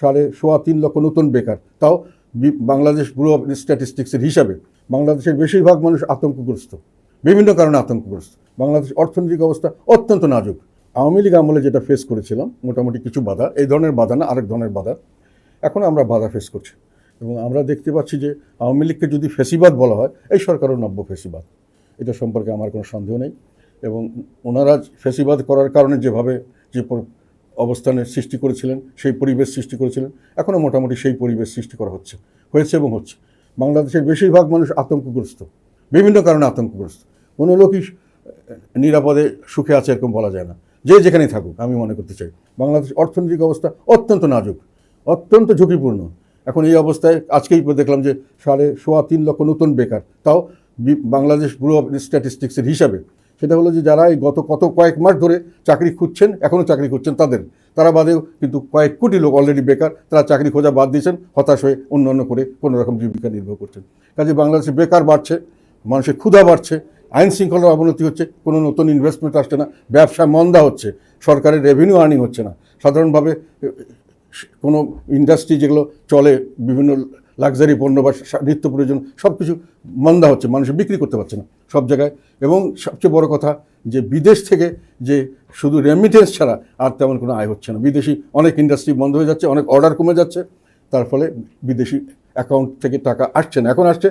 সাড়ে সোয়া তিন লক্ষ নতুন বেকার। তাও বাংলাদেশ ব্যুরো অফ স্ট্যাটিস্টিক্সের হিসাবে বাংলাদেশের বেশিরভাগ মানুষ আতঙ্কগ্রস্ত। বিভিন্ন কারণে আতঙ্কগ্রস্ত। বাংলাদেশ অর্থনৈতিক অবস্থা অত্যন্ত নাজুক। আওয়ামী লীগ আমলে যেটা ফেস করেছিলাম, মোটামুটি কিছু বাধা, এই ধরনের বাধা না, আরেক ধরনের বাধা। এখন আমরা বাধা ফেস করছি। এবং আমরা দেখতে পাচ্ছি যে আওয়ামী লীগকে যদি ফেসিবাদ বলা হয়, এই সরকারও নব্য ফেসিবাদ। এটা সম্পর্কে আমার কোনো সন্দেহ নেই। এবং ওনারা ফেসিবাদ করার কারণে যেভাবে যে অবস্থানের সৃষ্টি করেছিলেন, সেই পরিবেশ সৃষ্টি করেছিলেন। এখনও মোটামুটি সেই পরিবেশ সৃষ্টি করা হচ্ছে, হয়েছে এবং হচ্ছে। বাংলাদেশের বেশিরভাগ মানুষ আতঙ্কগ্রস্ত, বিভিন্ন কারণে আতঙ্কগ্রস্ত। কোনো লোকই নিরাপদে সুখে আছে এরকম বলা যায় না। যে যেখানেই থাকুক, আমি মনে করতে চাই বাংলাদেশ অর্থনৈতিক অবস্থা অত্যন্ত নাজুক, অত্যন্ত ঝুঁকিপূর্ণ। এখন এই অবস্থায় আজকেই দেখলাম যে সাড়ে সোয়া তিন লক্ষ নতুন বেকার, তাও বাংলাদেশ ব্যুরো অফ স্ট্যাটিস্টিক্সের হিসাবে সেটা হলো যে যারা এই গত কত কয়েক মাস ধরে চাকরি খুঁজছেন এখনও চাকরি খুঁজছেন তাদের। তারা বাদেও কিন্তু কয়েক কোটি লোক অলরেডি বেকার, তারা চাকরি খোঁজা বাদ দিয়েছেন, হতাশ হয়ে অন্য অন্য করে কোনো রকম জীবিকা নির্ভর করছেন। কাজে বাংলাদেশে বেকার বাড়ছে, মানুষের ক্ষুধা বাড়ছে, আইন শৃঙ্খলার অবনতি হচ্ছে, কোনো নতুন ইনভেস্টমেন্ট আসছে না, ব্যবসা মন্দা হচ্ছে, সরকারের রেভিনিউ আর্নিং হচ্ছে না। সাধারণভাবে কোনো ইন্ডাস্ট্রি যেগুলো চলে, বিভিন্ন লাক্সারি পণ্য বা নিত্য প্রয়োজন সব কিছু মন্দা হচ্ছে, মানুষ বিক্রি করতে পারছে না সব জায়গায়। এবং সবচেয়ে বড় কথা যে বিদেশ থেকে যে শুধু রেমিটেন্স ছাড়া আর তেমন কোনো আয় হচ্ছে না। বিদেশি অনেক ইন্ডাস্ট্রি বন্ধ হয়ে যাচ্ছে, অনেক অর্ডার কমে যাচ্ছে, তার ফলে বিদেশি অ্যাকাউন্ট থেকে টাকা আসছে না। এখন আসছে,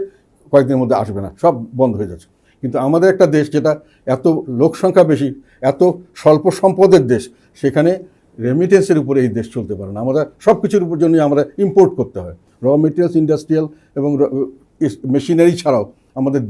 কয়েকদিনের মধ্যে আসবে না, সব বন্ধ হয়ে যাচ্ছে। কিন্তু আমাদের একটা দেশ যেটা এত লোক সংখ্যা বেশি, এত স্বল্প সম্পদের দেশ, সেখানে রেমিটেন্সের উপরে এই দেশ চলতে পারে না। আমরা সব কিছুর উপর জন্যই আমরা ইম্পোর্ট করতে হয়। র মেটেরিয়ালস ইন্ডাস্ট্রিয়াল এবং মেশিনারি ছাড়াও আমাদের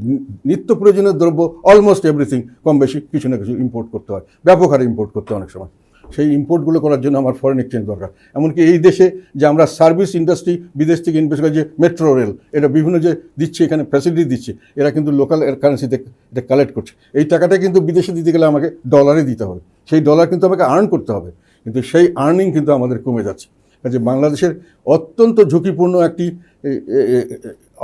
নিত্য প্রয়োজনীয় দ্রব্য অলমোস্ট এভরিথিং কম বেশি কিছু না কিছু ইম্পোর্ট করতে হয়, ব্যাপক হারে ইম্পোর্ট করতে অনেক সময়। সেই ইম্পোর্টগুলো করার জন্য আমার ফরেন এক্সচেঞ্জ দরকার। এমনকি এই দেশে যে আমরা সার্ভিস ইন্ডাস্ট্রি বিদেশ থেকে ইনভেস্ট করে যে মেট্রো রেল এটা বিভিন্ন যে দিচ্ছে, এখানে ফ্যাসিলিটি দিচ্ছে, এরা কিন্তু লোকাল কারেন্সিতে এটা কালেক্ট করছে। এই টাকাটা কিন্তু বিদেশে দিতে গেলে আমাকে ডলারে দিতে হবে। সেই ডলার কিন্তু আমাকে আর্ন করতে হবে। কিন্তু সেই আর্নিং কিন্তু আমাদের কমে যাচ্ছে। কাজে বাংলাদেশের অত্যন্ত ঝুঁকিপূর্ণ একটি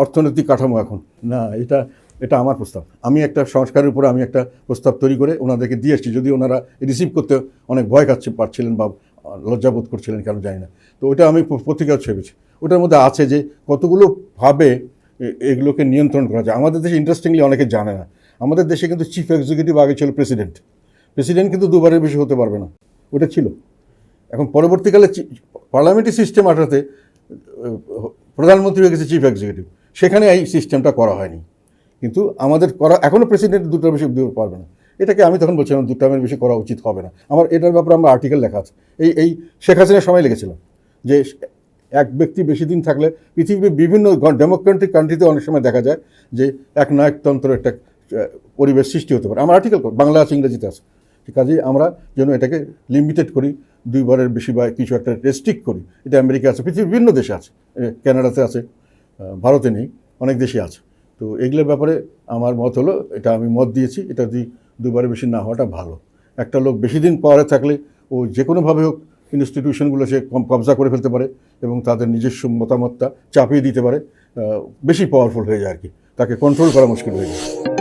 অর্থনৈতিক কাঠামো এখন। না, এটা এটা আমার প্রস্তাব। আমি একটা সংস্কারের উপরে আমি একটা প্রস্তাব তৈরি করে ওনাদেরকে দিয়ে এসেছি যদি ওনারা রিসিভ করতে অনেক ভয় খাচ্ছে, পারছিলেন বা লজ্জাবোধ করছিলেন, কেন জানি না। তো ওটা আমি পত্রিকাও ছেপেছি। ওটার মধ্যে আছে যে কতগুলো ভাবে এগুলোকে নিয়ন্ত্রণ করা যায়। আমাদের দেশে ইন্টারেস্টিংলি অনেকে জানে না। আমাদের দেশে কিন্তু চিফ এক্সিকিউটিভ আগে ছিল প্রেসিডেন্ট প্রেসিডেন্ট কিন্তু দুবারের বেশি হতে পারবে না। ওটা ছিল। এখন পরবর্তীকালে পার্লামেন্টারি সিস্টেম আহ, প্রধানমন্ত্রী হয়ে গেছে চিফ এক্সিকিউটিভ সেখানে এই সিস্টেমটা করা হয়নি। কিন্তু আমাদের করা এখনও প্রেসিডেন্ট দুটোর বেশি পারবে না। এটাকে আমি তখন বলছিলাম দু টার্মের বেশি করা উচিত হবে না। আমার এটার ব্যাপারে আমার আর্টিকেল লেখা আছে। এই এই শেখ হাসিনার সময় লেগেছিলাম যে এক ব্যক্তি বেশি দিন থাকলে পৃথিবীর বিভিন্ন ডেমোক্রেটিক কান্ট্রিতে অনেক সময় দেখা যায় যে এক নায়কতন্ত্র একটা পরিবেশ সৃষ্টি হতে পারে। আমার আর্টিকেল বাংলা আছে ইংরেজিতে আছে। কাজেই আমরা যেন এটাকে লিমিটেড করি দুইবারের বেশি বা কিছু একটা রেস্ট্রিক্ট করি। এটা আমেরিকা আছে পৃথিবীর বিভিন্ন দেশে আছে এ, কানাডাতে আছে ভারতে নেই অনেক দেশে আছে। তো এগুলোর ব্যাপারে আমার মত হলো এটা আমি মত দিয়েছি এটা যদি দুবারের বেশি না হওয়াটা ভালো। একটা লোক বেশি দিন পাওয়ারে থাকলে ও যে কোনোভাবে হোক ইনস্টিটিউশনগুলো সে কবজা করে ফেলতে পারে এবং তাদের নিজস্ব মতামতটা চাপিয়ে দিতে পারে বেশি পাওয়ারফুল হয়ে যায় আর কি। তাকে কন্ট্রোল করা মুশকিল হয়ে যায়।